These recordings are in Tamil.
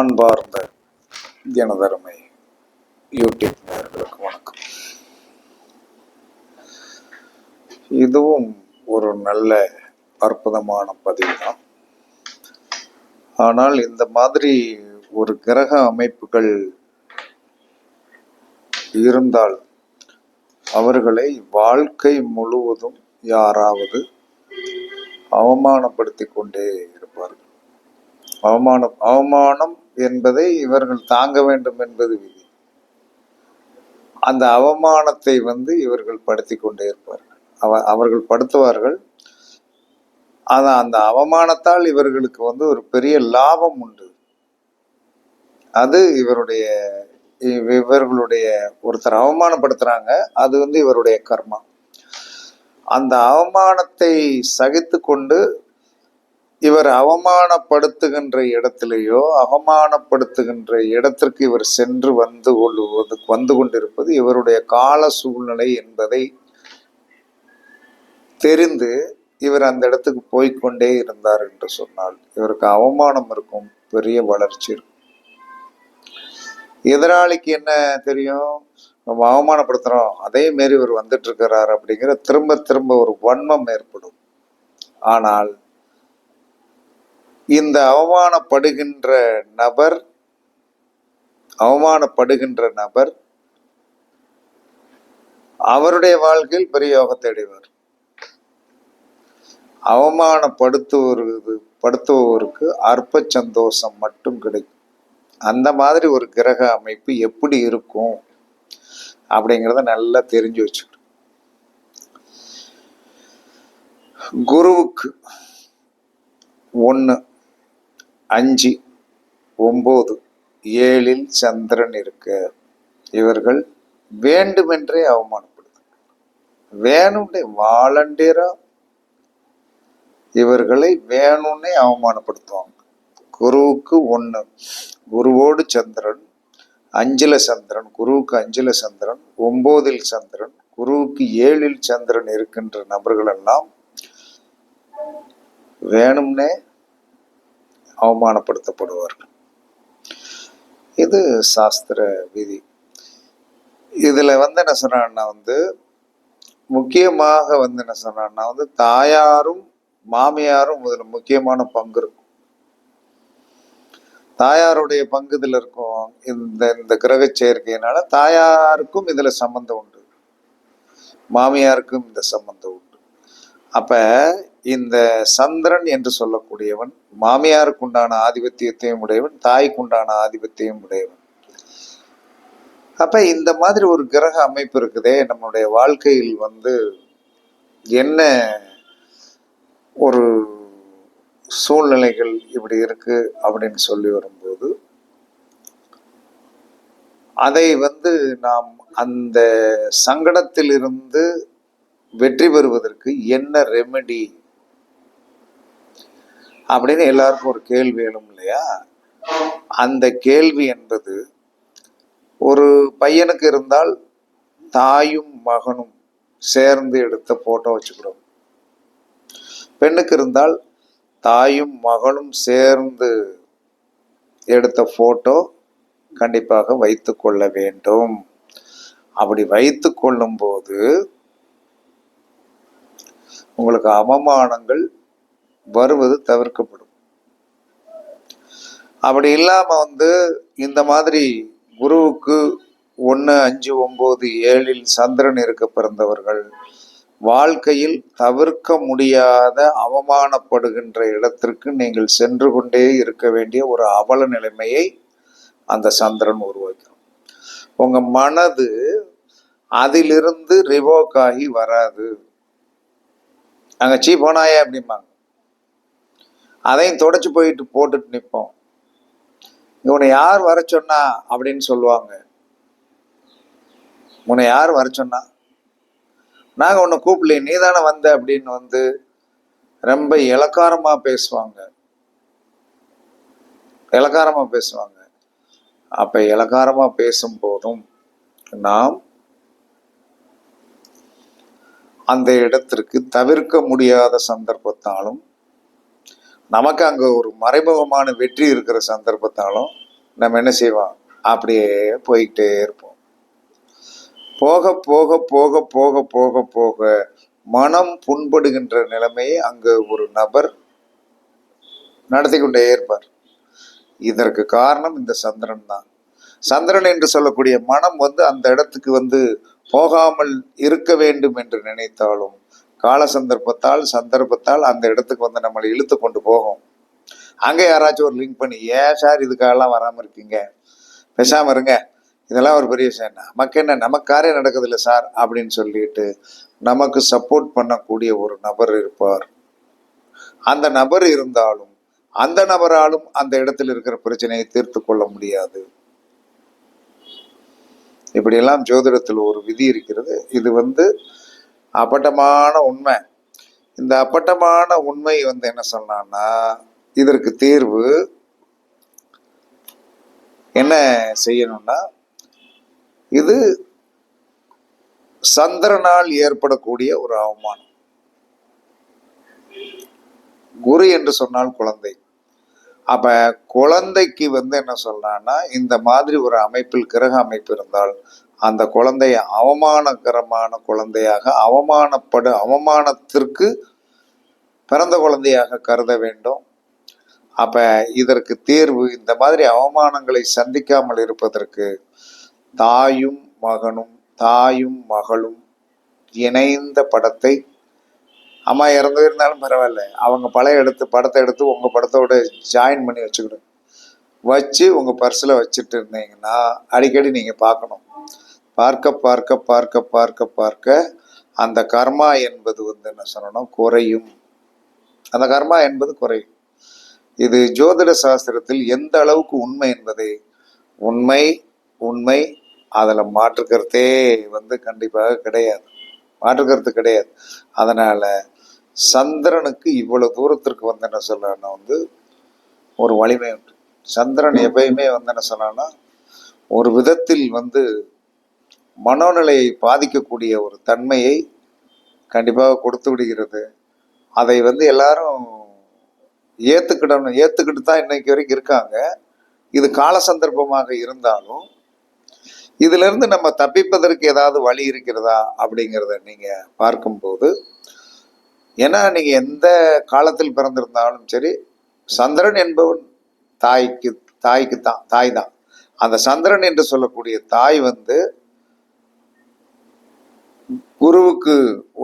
அன்பார்ந்த தினதருமை யூடியூப் நேர்களுக்கு வணக்கம். இதுவும் ஒரு நல்ல அற்புதமான பதிவு தான் ஆனால் இந்த மாதிரி ஒரு கிரக அமைப்புகள் இருந்தால் அவர்களை வாழ்க்கை முழுவதும் யாராவது அவமானப்படுத்தி கொண்டே இருப்பார்கள். அவமானம் அவமானம் என்பதை இவர்கள் தாங்க வேண்டும் என்பது விதி. அந்த அவமானத்தை வந்து இவர்கள் படுத்தி கொண்டே இருப்பார்கள். அவ அவர்கள் படுத்துவார்கள். ஆனால் அந்த அவமானத்தால் இவர்களுக்கு வந்து ஒரு பெரிய லாபம் உண்டு. அது இவருடைய இவ்- இவர்களுடைய ஒருத்தர் அவமானப்படுத்துறாங்க அது வந்து இவருடைய கர்மா. அந்த அவமானத்தை சகித்து கொண்டு இவர் அவமானப்படுத்துகின்ற இடத்திலேயோ அவமானப்படுத்துகின்ற இடத்திற்கு இவர் சென்று வந்து கொள்வது வந்து கொண்டிருப்பது இவருடைய கால சூழ்நிலை என்பதை தெரிந்து இவர் அந்த இடத்துக்கு போய்க்கொண்டே இருந்தார் என்று சொன்னால் இவருக்கு அவமானம் இருக்கும் பெரிய வளர்ச்சி இருக்கும். எதிராளிக்கு என்ன தெரியும்? நம்ம அவமானப்படுத்துறோம் அதே மாரி இவர் வந்துட்டு இருக்கிறார் அப்படிங்கிற திரும்ப திரும்ப ஒரு வன்மம் ஏற்படும். ஆனால் இந்த அவமானப்படுகின்ற நபர் அவமானப்படுகின்ற நபர் அவருடைய வாழ்க்கையில் பெரிய யோகத்தை அடைவார். அவமானப்படுத்துவது படுத்துபவருக்கு அற்ப சந்தோஷம் மட்டும் கிடைக்கும். அந்த மாதிரி ஒரு கிரக அமைப்பு எப்படி இருக்கும் அப்படிங்கிறத நல்லா தெரிஞ்சு வச்சுக்கணும். குருவுக்கு ஒன்று அஞ்சு ஒம்பது ஏழில் சந்திரன் இருக்க. இவர்கள் வேண்டுமென்றே அவமானப்படுத்தும் வேணும்னே வாலண்டியரா? இவர்களை வேணும்னே அவமானப்படுத்துவாங்க. குருவுக்கு ஒன்று குருவோடு சந்திரன் அஞ்சில சந்திரன் குருவுக்கு அஞ்சில சந்திரன் ஒம்போதில் சந்திரன் குருவுக்கு ஏழில் சந்திரன் இருக்கின்ற நபர்கள் எல்லாம் வேணும்னே அவமானப்படுத்தப்படுவார்கள். இது சாஸ்திர விதி. இதுல வந்து என்ன சொன்னான்னா வந்து முக்கியமாக வந்து என்ன சொன்னான்னா வந்து தாயாரும் மாமியாரும் இதில் முக்கியமான பங்கு இருக்கும். தாயாருடைய பங்கு இதுல இருக்கும் இந்த இந்த கிரக சேர்க்கையினால தாயாருக்கும் இதுல சம்பந்தம் உண்டு. மாமியாருக்கும் இந்த சம்பந்தம் உண்டு. அப்ப இந்த சந்திரன் என்று சொல்லக்கூடியவன் மாமியாருக்கு உண்டான ஆதிபத்தியத்தையும் உடையவன் தாய்க்கு உண்டான ஆதிபத்தியம் உடையவன். அப்ப இந்த மாதிரி ஒரு கிரக அமைப்பு இருக்குதே நம்மளுடைய வாழ்க்கையில் வந்து என்ன ஒரு சூழ்நிலைகள் இப்படி இருக்கு அப்படின்னு சொல்லி வரும்போது அதை வந்து நாம் அந்த சங்கடத்திலிருந்து வெற்றி பெறுவதற்கு என்ன ரெமெடி அப்படின்னு எல்லாருக்கும் ஒரு கேள்வி எழும் இல்லையா? அந்த கேள்வி என்பது ஒரு பையனுக்கு இருந்தால் தாயும் மகனும் சேர்ந்து எடுத்த போட்டோ வச்சுக்கிறோம். பெண்ணுக்கு இருந்தால் தாயும் மகளும் சேர்ந்து எடுத்த போட்டோ கண்டிப்பாக வைத்து கொள்ள வேண்டும். அப்படி வைத்து கொள்ளும் போது உங்களுக்கு அவமானங்கள் வருவது தவிர்க்கப்படும். அப்படி இல்லாம வந்து இந்த மாதிரி குருவுக்கு ஒன்று அஞ்சு ஒம்பது ஏழில் சந்திரன் இருக்க பிறந்தவர்கள் வாழ்க்கையில் தவிர்க்க முடியாத அவமானப்படுகின்ற இடத்திற்கு நீங்கள் சென்று கொண்டே இருக்க வேண்டிய ஒரு அவல நிலைமையை அந்த சந்திரன் உருவாக்கும் உங்க மனது அதிலிருந்து ரிவோக் ஆகி வராது. அங்கே சீ போனாயே அப்படிம்பாங்க. அதையும் தொடச்சி போயிட்டு போட்டுட்டு நிற்போம் உன்னை யார் வர சொன்னா அப்படின்னு சொல்லுவாங்க. உன்னை யார் வர சொன்னா? நாங்கள் உன்னை கூப்பிடல நீ தானே வந்த அப்படின்னு வந்து ரொம்ப இலக்காரமாக பேசுவாங்க. இலக்காரமாக பேசுவாங்க. அப்போ இலக்காரமாக பேசும் போதும் நாம் அந்த இடத்திற்கு தவிர்க்க முடியாத சந்தர்ப்பத்தாலும் நமக்கு அங்கே ஒரு மறைமுகமான வெற்றி இருக்கிற சந்தர்ப்பத்தாலும் நம்ம என்ன செய்வோம்? அப்படியே போய்கிட்டே இருப்போம். போக போக போக போக போக போக மனம் புண்படுகின்ற நிலைமையை அங்கே ஒரு நபர் நடத்தி கொண்டே இருப்பார். இதற்கு காரணம் இந்த சந்திரன் தான். சந்திரன் என்று சொல்லக்கூடிய மனம் வந்து அந்த இடத்துக்கு வந்து போகாமல் இருக்க வேண்டும் என்று நினைத்தாலும் கால சந்தர்ப்பத்தால் சந்தர்ப்பத்தால் அந்த இடத்துக்கு வந்து நம்மளை இழுத்து கொண்டு போகும். அங்கே யாராச்சும் ஒரு லிங்க் பண்ணி ஏன் சார் இதுக்காகலாம் வராமல் இருக்கீங்க. பேசாமல் இருங்க. இதெல்லாம் ஒரு பெரிய விஷயம் நமக்கு என்ன நமக்காரே நடக்குதில்ல சார் அப்படின்னு சொல்லிட்டு நமக்கு சப்போர்ட் பண்ணக்கூடிய ஒரு நபர் இருப்பார். அந்த நபர் இருந்தாலும் அந்த நபராலும் அந்த இடத்தில் இருக்கிற பிரச்சனையை தீர்த்து கொள்ள முடியாது. இப்படியெல்லாம் ஜோதிடத்தில் ஒரு விதி இருக்கிறது. இது வந்து அப்பட்டமான உண்மை. இந்த அப்பட்டமான உண்மை வந்து என்ன சொன்னான்னா இதற்கு தீர்வு என்ன செய்யணும்னா இது சந்திரனால் ஏற்படக்கூடிய ஒரு அவமானம். குரு என்று சொன்னால் குழந்தை. அப்ப குழந்தைக்கு வந்து என்ன சொல்லலாம்னா இந்த மாதிரி ஒரு அமைப்பில் கிரக அமைப்பு இருந்தால் அந்த குழந்தைய அவமானகரமான குழந்தையாக அவமானப்படு அவமானத்திற்கு பிறந்த குழந்தையாக கருத வேண்டும். அப்ப இதற்கு தீர்வு இந்த மாதிரி அவமானங்களை சந்திக்காமல் இருப்பதற்கு தாயும் மகனும் தாயும் மகளும் இணைந்த படத்தை அம்மா இறந்து இருந்தாலும் பரவாயில்ல. அவங்க பழைய எடுத்து படத்தை எடுத்து உங்கள் படத்தோட ஜாயின் பண்ணி வச்சுக்கிடும் வச்சு உங்கள் பர்ஸில் வச்சுட்டு இருந்தீங்கன்னா அடிக்கடி நீங்கள் பார்க்கணும். பார்க்க பார்க்க பார்க்க பார்க்க பார்க்க அந்த கர்மா என்பது வந்து என்ன சொல்லணும்? குறையும். அந்த கர்மா என்பது குறையும். இது ஜோதிட சாஸ்திரத்தில் எந்த அளவுக்கு உண்மை என்பதை உண்மை உண்மை அதில் மாற்றுக்கருத்தே வந்து கண்டிப்பாக கிடையாது. மாற்றுக்கருத்து கிடையாது. அதனால் சந்திரனுக்கு இவ்வளவு தூரத்திற்கு வந்து என்ன சொல்லணும்னா வந்து ஒரு வலிமை உண்டு. சந்திரன் எப்பயுமே வந்து என்ன சொல்லலாம்னா ஒரு விதத்தில் வந்து மனோநிலையை பாதிக்கக்கூடிய ஒரு தன்மையை கண்டிப்பாக கொடுத்து விடுகிறது. அதை வந்து எல்லாரும் ஏற்றுக்கிடணும் ஏற்றுக்கிட்டு தான் இன்னைக்கு வரைக்கும் இருக்காங்க. இது கால சந்தர்ப்பமாக இருந்தாலும் இதிலிருந்து நம்ம தப்பிப்பதற்கு ஏதாவது வழி இருக்கிறதா அப்படிங்கிறத நீங்கள் பார்க்கும்போது ஏன்னா நீங்கள் எந்த காலத்தில் பிறந்திருந்தாலும் சரி சந்திரன் என்பவன் தாய்க்கு தாய்க்கு தான் தாய் தான் அந்த சந்திரன் என்று சொல்லக்கூடிய தாய் வந்து குருவுக்கு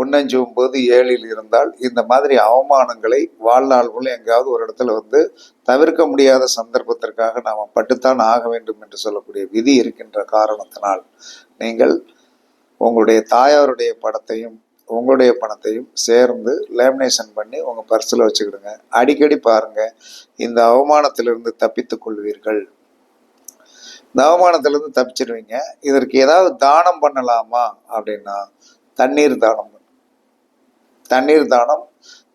ஒன்னஞ்சு ஒன்பது ஏழில் இருந்தால் இந்த மாதிரி அவமானங்களை வாழ்நாள்குள்ள எங்காவது ஒரு இடத்துல வந்து தவிர்க்க முடியாத சந்தர்ப்பத்திற்காக நாம் பட்டுத்தான் ஆக வேண்டும் என்று சொல்லக்கூடிய விதி இருக்கின்ற காரணத்தினால் நீங்கள் உங்களுடைய தாயாருடைய படத்தையும் உங்களுடைய பணத்தையும் சேர்ந்து லேமினேஷன் பண்ணி உங்கள் பர்ஸில் வச்சுக்கிடுங்க. அடிக்கடி பாருங்கள் இந்த அவமானத்திலிருந்து தப்பித்துக் கொள்வீர்கள். இந்த அவமானத்திலிருந்து தப்பிச்சிடுவீங்க இதற்கு ஏதாவது தானம் பண்ணலாமா அப்படின்னா தண்ணீர் தானம் தண்ணீர் தானம்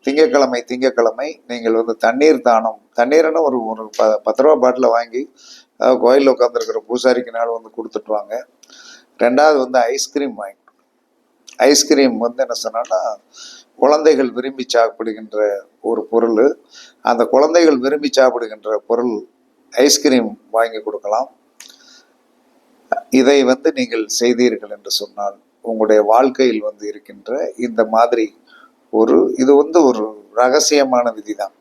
திங்கக்கிழமை திங்கக்கிழமை நீங்கள் வந்து தண்ணீர் தானம் தண்ணீர்னு ஒரு ஒரு ப பத்து ரூபா பாட்டில் வாங்கி அதாவது கோயிலில் உட்காந்துருக்கிற பூசாரிக்கு நாள் வந்து கொடுத்துட்டு வாங்க. ரெண்டாவது வந்து ஐஸ்கிரீம் வாங்கி ஐஸ்கிரீம் வந்து என்ன சொன்னான்னா குழந்தைகள் விரும்பி சாப்பிடுகின்ற ஒரு பொருள். அந்த குழந்தைகள் விரும்பி சாப்பிடுகின்ற பொருள் ஐஸ்கிரீம் வாங்கி கொடுக்கலாம். இதை வந்து நீங்கள் செய்தீர்கள் என்று சொன்னால் உங்களுடைய வாழ்க்கையில் வந்து இருக்கின்ற இந்த மாதிரி ஒரு இது வந்து ஒரு ரகசியமான விதி தான்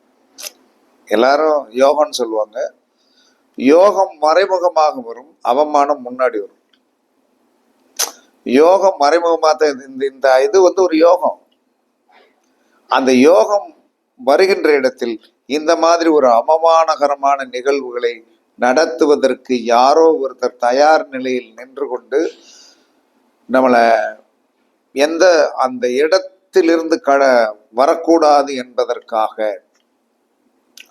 எல்லாரும் யோகம்னு சொல்லுவாங்க. யோகம் மறைமுகமாக வரும் அவமானம் முன்னாடி வரும். யோகம் மறைமுகமாக தான் இந்த இந்த இது வந்து ஒரு யோகம். அந்த யோகம் வருகின்ற இடத்தில் இந்த மாதிரி ஒரு அவமானகரமான நிகழ்வுகளை நடத்துவதற்கு யாரோ ஒருத்தர் தயார் நிலையில் நின்று கொண்டு நம்மளை எந்த அந்த இடத்திலிருந்து கட வரக்கூடாது என்பதற்காக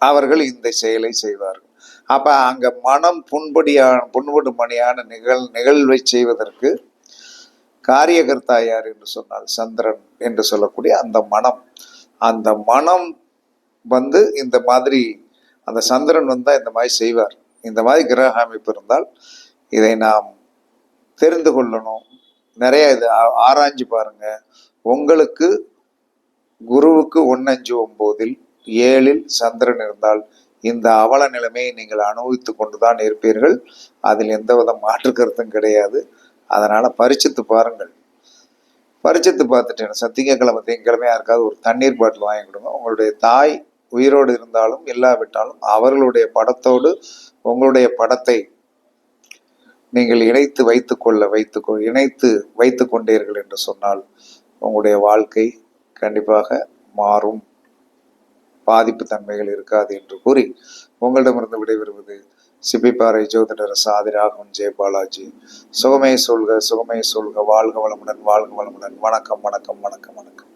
அவர்கள் இந்த செயலை செய்வார்கள். அப்ப அங்க மனம் புண்படியான புண்படுமணியான நிகழ் நிகழ்வை செய்வதற்கு காரியகர்த்தா யார் என்று சொன்னால் சந்திரன் என்று சொல்லக்கூடிய அந்த மனம். அந்த மனம் வந்து இந்த மாதிரி அந்த சந்திரன் வந்தா இந்த மாதிரி செய்வார். இந்த மாதிரி கிரக அமைப்பு இருந்தால் இதை நாம் தெரிந்து கொள்ளணும். நிறைய இது ஆ- ஆராய்ஞ்சு பாருங்க. உங்களுக்கு குருவுக்கு ஒன்னஞ்சு ஒம்போதில் ஏழில் சந்திரன் இருந்தால் இந்த அவல நிலைமையை நீங்கள் அனுபவித்து கொண்டுதான் இருப்பீர்கள். அதில் எந்தவித மாற்று கருத்தும் கிடையாது. அதனால் பரிச்சித்து பாருங்கள். பரிச்சித்து பார்த்துட்டேன் சத்தியக்கிழமை திங்கக்கிழமை யாருக்காவது ஒரு தண்ணீர் பாட்டில் வாங்கி கொடுங்க. உங்களுடைய தாய் உயிரோடு இருந்தாலும் இல்லாவிட்டாலும் அவர்களுடைய படத்தோடு உங்களுடைய படத்தை நீங்கள் இணைத்து வைத்துக்கொள்ள வைத்து இணைத்து வைத்து கொண்டீர்கள் என்று சொன்னால் உங்களுடைய வாழ்க்கை கண்டிப்பாக மாறும். பாதிப்பு தன்மைகள் இருக்காது என்று கூறி உங்களிடமிருந்து விடைபெறுவது சிப்பிப்பாறை ஜோதிடர் சாதி ராகவன் ஜெயபாலாஜி சுகமே சொல்க சுகமே சொல்க வாழ்க வளமுடன் வாழ்க வளமுடன். வணக்கம் வணக்கம் வணக்கம் வணக்கம்.